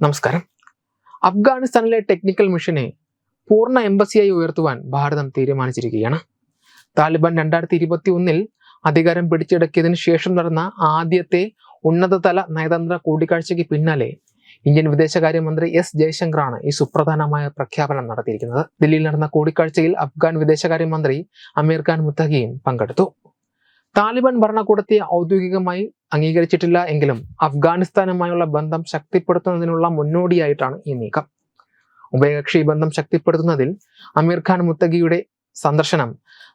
നമസ്കാരം. അഫ്ഗാനിസ്ഥാനിലെ ടെക്നിക്കൽ മിഷനെ പൂർണ എംബസിയായി ഉയർത്തുവാൻ ഭാരതം തീരുമാനിച്ചിരിക്കുകയാണ്. താലിബാൻ രണ്ടായിരത്തി ഇരുപത്തി ഒന്നിൽ അധികാരം പിടിച്ചെടുക്കിയതിന് ശേഷം നടന്ന ആദ്യത്തെ ഉന്നതതല നയതന്ത്ര കൂടിക്കാഴ്ചയ്ക്ക് പിന്നാലെ ഇന്ത്യൻ വിദേശകാര്യമന്ത്രി എസ് ജയശങ്കറാണ് ഈ സുപ്രധാനമായ പ്രഖ്യാപനം നടത്തിയിരിക്കുന്നത്. ദില്ലിയിൽ നടന്ന കൂടിക്കാഴ്ചയിൽ അഫ്ഗാൻ വിദേശകാര്യമന്ത്രി അമീർ ഖാൻ മുത്തഖിയും പങ്കെടുത്തു. താലിബാൻ ഭരണകൂടത്തെ ഔദ്യോഗികമായി അംഗീകരിച്ചിട്ടില്ല എങ്കിലും അഫ്ഗാനിസ്ഥാനുമായുള്ള ബന്ധം ശക്തിപ്പെടുത്തുന്നതിനുള്ള മുന്നോടിയായിട്ടാണ് ഈ നീക്കം. ഉഭയകക്ഷി ബന്ധം ശക്തിപ്പെടുത്തുന്നതിൽ അമീർ ഖാൻ മുത്തഗിയുടെ സന്ദർശനം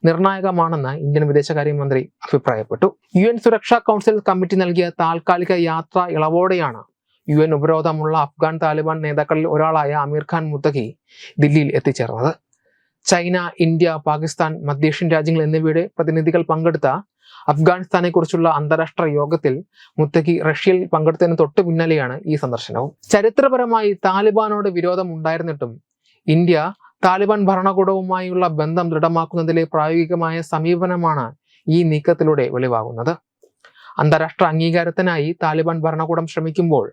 നിർണായകമാണെന്ന് ഇന്ത്യൻ വിദേശകാര്യമന്ത്രി അഭിപ്രായപ്പെട്ടു. യു എൻ സുരക്ഷാ കൗൺസിൽ കമ്മിറ്റി നൽകിയ താൽക്കാലിക യാത്ര ഇളവോടെയാണ് യു എൻ ഉപരോധമുള്ള അഫ്ഗാൻ താലിബാൻ നേതാക്കളിൽ ഒരാളായ അമീർ ഖാൻ മുത്തഖി ദില്ലിയിൽ എത്തിച്ചേർന്നത്. ചൈന ഇന്ത്യ പാകിസ്ഥാൻ മധ്യേഷ്യൻ രാജ്യങ്ങൾ എന്നിവയുടെ പ്രതിനിധികൾ പങ്കെടുത്ത അഫ്ഗാനിസ്ഥാനെ കുറിച്ചുള്ള അന്താരാഷ്ട്ര യോഗത്തിൽ മുത്തഖി റഷ്യയിൽ പങ്കെടുത്തതിന് തൊട്ട് പിന്നാലെയാണ് ഈ സന്ദർശനവും. ചരിത്രപരമായി താലിബാനോട് വിരോധം ഉണ്ടായിരുന്നിട്ടും ഇന്ത്യ താലിബാൻ ഭരണകൂടവുമായുള്ള ബന്ധം ദൃഢമാക്കുന്നതിലെ പ്രായോഗികമായ സമീപനമാണ് ഈ നീക്കത്തിലൂടെ വെളിവാകുന്നത്. അന്താരാഷ്ട്ര അംഗീകാരത്തിനായി താലിബാൻ ഭരണകൂടം ശ്രമിക്കുമ്പോൾ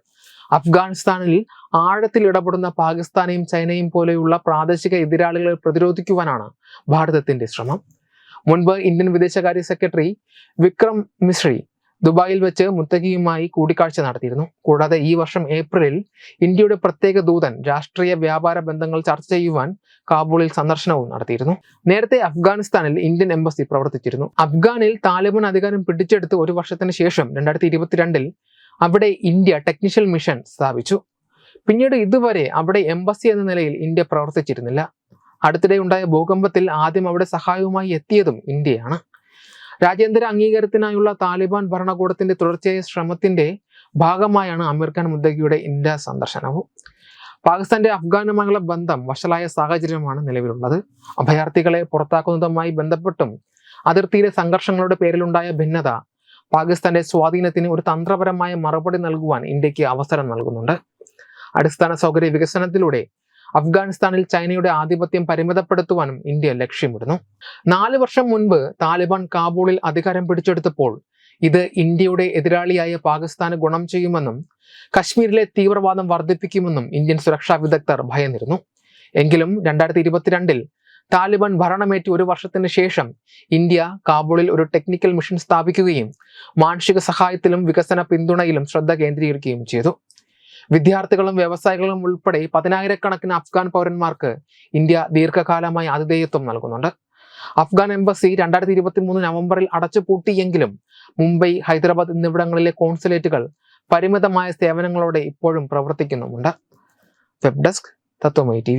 അഫ്ഗാനിസ്ഥാനിൽ ആഴത്തിൽ ഇടപെടുന്ന പാകിസ്ഥാനെയും ചൈനയും പോലെയുള്ള പ്രാദേശിക എതിരാളികളെ പ്രതിരോധിക്കുവാനാണ് ഭാരതത്തിന്റെ ശ്രമം. മുൻപ് ഇന്ത്യൻ വിദേശകാര്യ സെക്രട്ടറി വിക്രം മിശ്രി ദുബായിൽ വെച്ച് മുത്തഖിയുമായി കൂടിക്കാഴ്ച നടത്തിയിരുന്നു. കൂടാതെ ഈ വർഷം ഏപ്രിലിൽ ഇന്ത്യയുടെ പ്രത്യേക ദൂതൻ രാഷ്ട്രീയ വ്യാപാര ബന്ധങ്ങൾ ചർച്ച ചെയ്യുവാൻ കാബൂളിൽ സന്ദർശനവും നടത്തിയിരുന്നു. നേരത്തെ അഫ്ഗാനിസ്ഥാനിൽ ഇന്ത്യൻ എംബസി പ്രവർത്തിച്ചിരുന്നു. അഫ്ഗാനിൽ താലിബാൻ അധികാരം പിടിച്ചെടുത്ത് ഒരു വർഷത്തിന് ശേഷം രണ്ടായിരത്തി ഇരുപത്തിരണ്ടിൽ അവിടെ ഇന്ത്യ ടെക്നിക്കൽ മിഷൻ സ്ഥാപിച്ചു. പിന്നീട് ഇതുവരെ അവിടെ എംബസി എന്ന നിലയിൽ ഇന്ത്യ പ്രവർത്തിച്ചിരുന്നില്ല. അടുത്തിടെ ഉണ്ടായ ഭൂകമ്പത്തിൽ ആദ്യം അവിടെ സഹായവുമായി എത്തിയതും ഇന്ത്യയാണ്. രാജ്യാന്തര അംഗീകാരത്തിനായുള്ള താലിബാൻ ഭരണകൂടത്തിന്റെ തുടർച്ചയായ ശ്രമത്തിന്റെ ഭാഗമായാണ് അമീർ ഖാൻ മുദ്ദഗിയുടെ ഇന്ത്യ സന്ദർശനവും. പാകിസ്ഥാന്റെ അഫ്ഗാനുമായുള്ള ബന്ധം വഷളായ സാഹചര്യമാണ് നിലവിലുള്ളത്. അഭയാർത്ഥികളെ പുറത്താക്കുന്നതുമായി ബന്ധപ്പെട്ടും അതിർത്തിയിലെ സംഘർഷങ്ങളുടെ പേരിലുണ്ടായ ഭിന്നത പാകിസ്ഥാന്റെ സ്വാധീനത്തിന് ഒരു തന്ത്രപരമായ മറുപടി നൽകുവാൻ ഇന്ത്യയ്ക്ക് അവസരം നൽകുന്നുണ്ട്. അടിസ്ഥാന സൗകര്യ വികസനത്തിലൂടെ അഫ്ഗാനിസ്ഥാനിൽ ചൈനയുടെ ആധിപത്യം പരിമിതപ്പെടുത്തുവാനും ഇന്ത്യ ലക്ഷ്യമിടുന്നു. നാല് വർഷം മുൻപ് താലിബാൻ കാബൂളിൽ അധികാരം പിടിച്ചെടുത്തപ്പോൾ ഇത് ഇന്ത്യയുടെ എതിരാളിയായ പാകിസ്ഥാന് ഗുണം ചെയ്യുമെന്നും കശ്മീരിലെ തീവ്രവാദം വർദ്ധിപ്പിക്കുമെന്നും ഇന്ത്യൻ സുരക്ഷാ വിദഗ്ധർ ഭയന്നിരുന്നു. എങ്കിലും രണ്ടായിരത്തി ഇരുപത്തിരണ്ടിൽ താലിബാൻ ഭരണമേറ്റ് ഒരു വർഷത്തിന് ശേഷം ഇന്ത്യ കാബൂളിൽ ഒരു ടെക്നിക്കൽ മിഷൻ സ്ഥാപിക്കുകയും മാനുഷിക സഹായത്തിലും വികസന പിന്തുണയിലും ശ്രദ്ധ കേന്ദ്രീകരിക്കുകയും ചെയ്തു. വിദ്യാർത്ഥികളും വ്യവസായികളും ഉൾപ്പെടെ പതിനായിരക്കണക്കിന് അഫ്ഗാൻ പൗരന്മാർക്ക് ഇന്ത്യ ദീർഘകാലമായി ആതിഥേയത്വം നൽകുന്നുണ്ട്. അഫ്ഗാൻ എംബസി രണ്ടായിരത്തി ഇരുപത്തി മൂന്ന് നവംബറിൽ അടച്ചുപൂട്ടിയെങ്കിലും മുംബൈ ഹൈദരാബാദ് എന്നിവിടങ്ങളിലെ കോൺസുലേറ്റുകൾ പരിമിതമായ സേവനങ്ങളോടെ ഇപ്പോഴും പ്രവർത്തിക്കുന്നുമുണ്ട്. Web desk Tatwamayi T